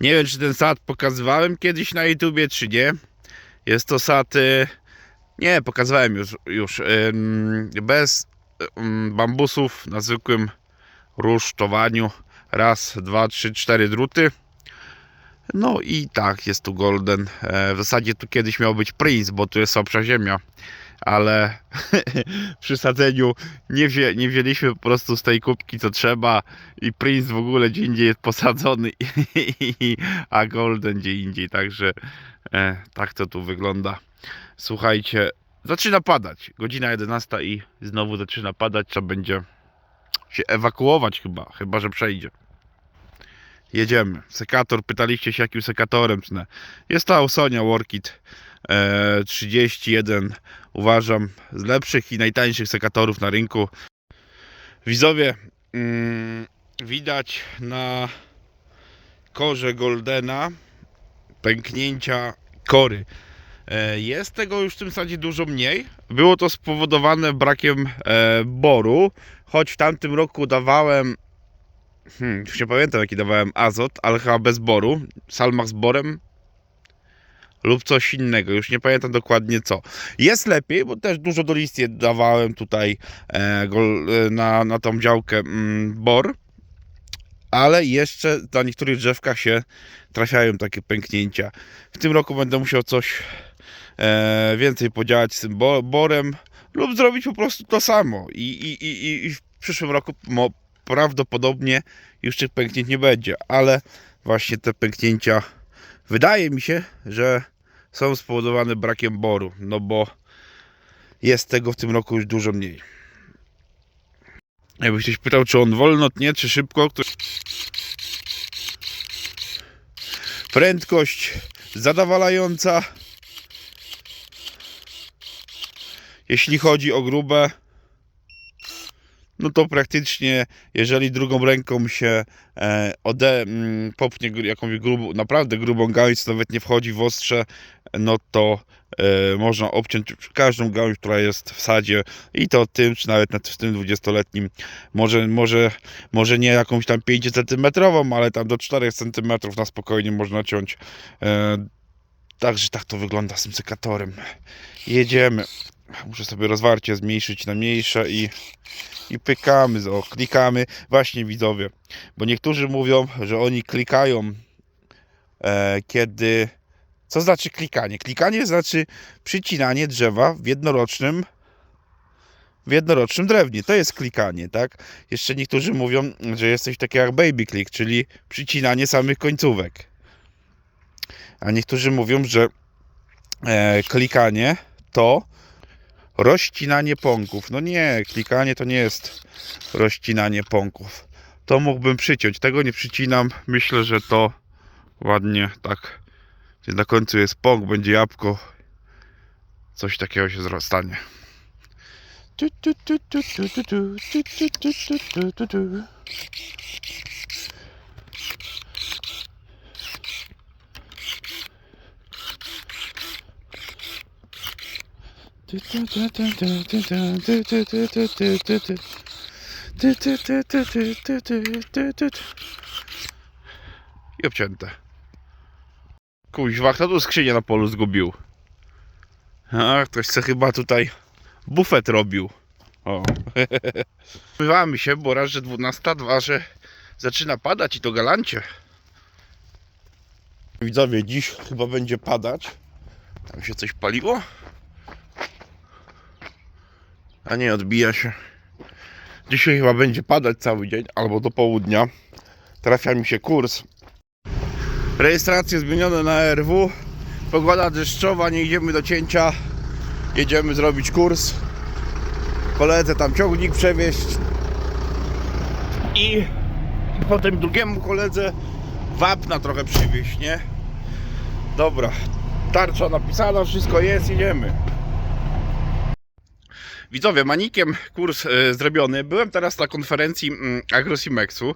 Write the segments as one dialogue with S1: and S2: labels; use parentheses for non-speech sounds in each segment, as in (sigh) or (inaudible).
S1: Nie wiem, czy ten sad pokazywałem kiedyś na YouTubie, czy nie. Jest to sad. y, Nie, pokazywałem już. już bez bambusów na zwykłym rusztowaniu. Raz, dwa, trzy, cztery druty. No i tak, jest tu Golden. E, w zasadzie tu kiedyś miał być Prince, bo tu jest słabsza ziemia. Ale (laughs) przy sadzeniu nie, wzię, nie wzięliśmy po prostu z tej kubki co trzeba i Prince w ogóle gdzie indziej jest posadzony, (laughs) a Golden gdzie indziej. Także e, tak to tu wygląda. Słuchajcie, zaczyna padać. Godzina 11 i znowu zaczyna padać. Trzeba będzie się ewakuować chyba, chyba że przejdzie. Jedziemy. Sekator, pytaliście się jakim sekatorem tnę. Jest to Ausonia e, 31. Uważam z lepszych i najtańszych sekatorów na rynku. Widzowie, mm, widać na korze Goldena pęknięcia kory. E, Jest tego już w tym sadzie dużo mniej. Było to spowodowane brakiem e, boru, choć w tamtym roku dawałem Hmm, już nie pamiętam jaki dawałem azot, ale chyba bez boru. Salmach z borem lub coś innego, już nie pamiętam dokładnie co. Jest lepiej, bo też dużo do listie dawałem tutaj e, e, na, na tą działkę mm, bor, ale jeszcze na niektórych drzewkach się trafiają takie pęknięcia. W tym roku będę musiał coś e, więcej podziałać z tym bo, borem lub zrobić po prostu to samo i, i, i, i- w przyszłym roku prawdopodobnie już tych pęknięć nie będzie, ale właśnie te pęknięcia wydaje mi się, że są spowodowane brakiem boru, no bo jest tego w tym roku już dużo mniej. Jakby ktoś pytał, czy on wolno tnie, czy szybko, to... prędkość zadowalająca. Jeśli chodzi o grube, no to praktycznie, jeżeli drugą ręką się e, ode, mm, popnie jakąś grubą, naprawdę grubą gałąź, nawet nie wchodzi w ostrze, no to e, można obciąć każdą gałąź, która jest w sadzie i to tym, czy nawet nad- w tym 20-letnim, może, może, może nie jakąś tam 5 cm, ale tam do 4 cm na spokojnie można ciąć. E, także tak to wygląda z tym sekatorem. Jedziemy. Muszę sobie rozwarcie zmniejszyć na mniejsze i i pykamy, o, klikamy. Właśnie widzowie, bo niektórzy mówią, że oni klikają e, kiedy. Co znaczy klikanie? Klikanie znaczy przycinanie drzewa w jednorocznym w jednorocznym drewnie. To jest klikanie, tak? Jeszcze niektórzy mówią, że jest coś takiego jak baby click, czyli przycinanie samych końcówek. A niektórzy mówią, że e, klikanie to rozcinanie pąków. No nie, klikanie to nie jest rozcinanie pąków. To mógłbym przyciąć. Tego nie przycinam. Myślę, że to ładnie tak. Gdzie na końcu jest pąk, będzie jabłko. Coś takiego się stanie. Tu, tu, tu, tu, tu, tu, tu, tu, tu, tu, tu, tu, tu. I obcięte. Kuźwa, kto tu skrzynię na polu zgubił? A, ktoś se chyba tutaj bufet robił. O. (laughs) Bywamy się, bo raz, że 12, dwa, że zaczyna padać i to galancie. Widzowie, dziś chyba będzie padać. Tam się coś paliło? A nie, odbija się. Dzisiaj chyba będzie padać cały dzień, albo do południa. Trafia mi się kurs. Rejestracje zmienione na RW. Pogoda deszczowa, nie idziemy do cięcia. Jedziemy zrobić kurs. Koledze tam ciągnik przewieźć. I potem drugiemu koledze wapna trochę przywieźć, nie? Dobra, tarcza napisana, wszystko jest, jedziemy. Widzowie, manikiem kurs e, zrobiony. Byłem teraz na konferencji mm, Agrosimexu.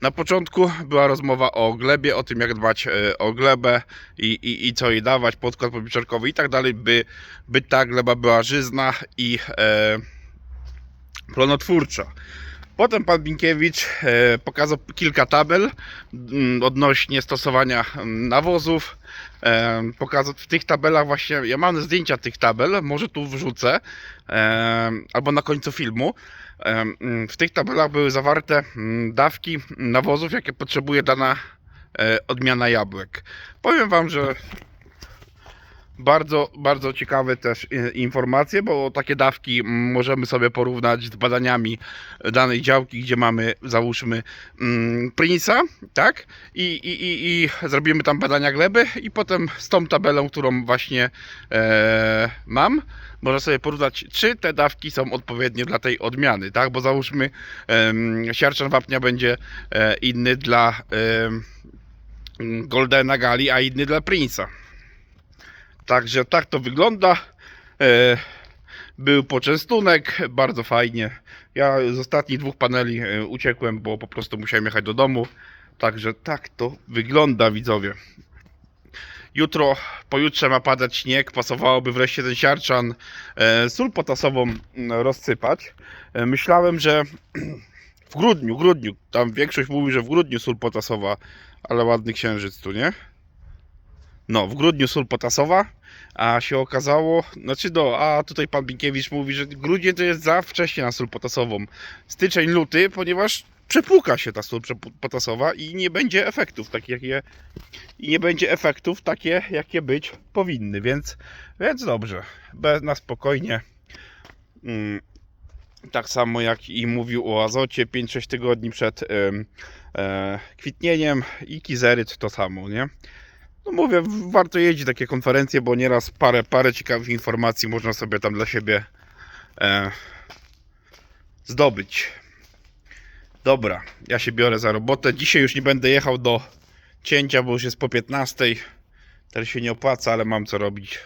S1: Na początku była rozmowa o glebie, o tym jak dbać e, o glebę i, i, i co jej dawać, podkład popieczarkowy i tak dalej, by, by ta gleba była żyzna i e, plonotwórcza. Potem pan Binkiewicz e, pokazał kilka tabel mm, odnośnie stosowania mm, nawozów. E, pokazał w tych tabelach właśnie, ja mam zdjęcia tych tabel, może tu wrzucę, e, albo na końcu filmu. Mm, w tych tabelach były zawarte dawki nawozów, jakie potrzebuje dana odmiana jabłek. Powiem wam, że bardzo, bardzo ciekawe też e, informacje, bo takie dawki możemy sobie porównać z badaniami danej działki, gdzie mamy, załóżmy, mm, Prince'a, tak? I, i, i, I zrobimy tam badania gleby i potem z tą tabelą, którą właśnie e, mam, można sobie porównać, czy te dawki są odpowiednie dla tej odmiany, tak? Bo załóżmy, em, siarczan wapnia będzie e, inny dla Goldena Gali, a inny dla Prince'a. Także tak to wygląda. E, Był poczęstunek, bardzo fajnie. Ja z ostatnich dwóch paneli e, uciekłem, bo po prostu musiałem jechać do domu. Także tak to wygląda, widzowie. Jutro, pojutrze ma padać śnieg, pasowałoby wreszcie ten siarczan e, sól potasową mm, rozsypać. Myślałem, że w grudniu, grudniu, tam większość mówi, że w grudniu sól potasowa, ale ładny księżyc tu, nie? No, w grudniu sól potasowa, a się okazało, znaczy no, a tutaj pan Binkiewicz mówi, że grudzień to jest za wcześnie na sól potasową. Styczeń, luty, ponieważ przepłuka się ta sól potasowa i nie będzie efektów takich, jakie i nie będzie efektów takie, jakie być powinny, więc, więc dobrze, Be, na spokojnie. Mm, tak samo jak i mówił o azocie 5-6 tygodni przed em, e, kwitnieniem i kizeryt to samo, nie? No mówię, warto jeździć takie konferencje, bo nieraz parę, parę ciekawych informacji można sobie tam dla siebie e, zdobyć. Dobra, ja się biorę za robotę. Dzisiaj już nie będę jechał do cięcia, bo już jest po 15. Teraz się nie opłaca, ale mam co robić.